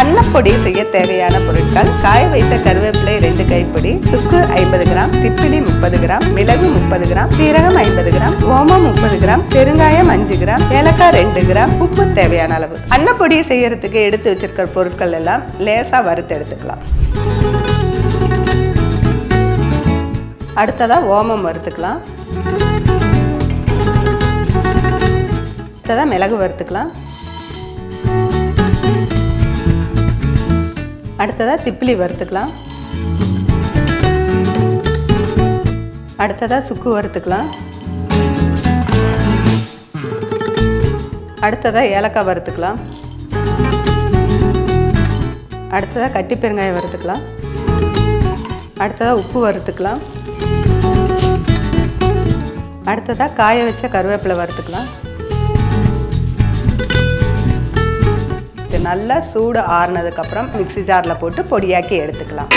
அன்னப்பொடி செய்ய தேவையான பொருட்கள் காய வைத்த கருவேப்பிலை ரெண்டு கைப்பிடி சுக்கு ஐம்பது கிராம் திப்பிலி முப்பது கிராம் மிளகு முப்பது கிராம் சீரகம் ஐம்பது கிராம் ஓமம் முப்பது கிராம் பெருங்காயம் அஞ்சு கிராம் ஏலக்காய் ரெண்டு கிராம் உப்பு தேவையான அளவு. அன்னப்பொடி செய்யறதுக்கு எடுத்து வச்சிருக்கிற பொருட்கள் எல்லாம் லேசா வறுத்து எடுத்துக்கலாம். அடுத்ததா ஓமம் வறுத்துக்கலாம். அடுத்ததாக மிளகு வறுத்துக்கலாம். அடுத்ததாக திப்பிலி வறுத்துக்கலாம். அடுத்ததாக சுக்கு வறுத்துக்கலாம். அடுத்ததாக ஏலக்காய் வறுத்துக்கலாம். அடுத்ததாக கட்டி பெருங்காயம் வறுத்துக்கலாம். அடுத்ததாக உப்பு வறுத்துக்கலாம். அடுத்ததாக காய வச்ச கருவேப்பிலை வறுத்துக்கலாம். நல்லா சூடு ஆறுனதுக்கப்புறம் மிக்ஸி ஜாரில் போட்டு பொடியாக்கி எடுத்துக்கலாம்.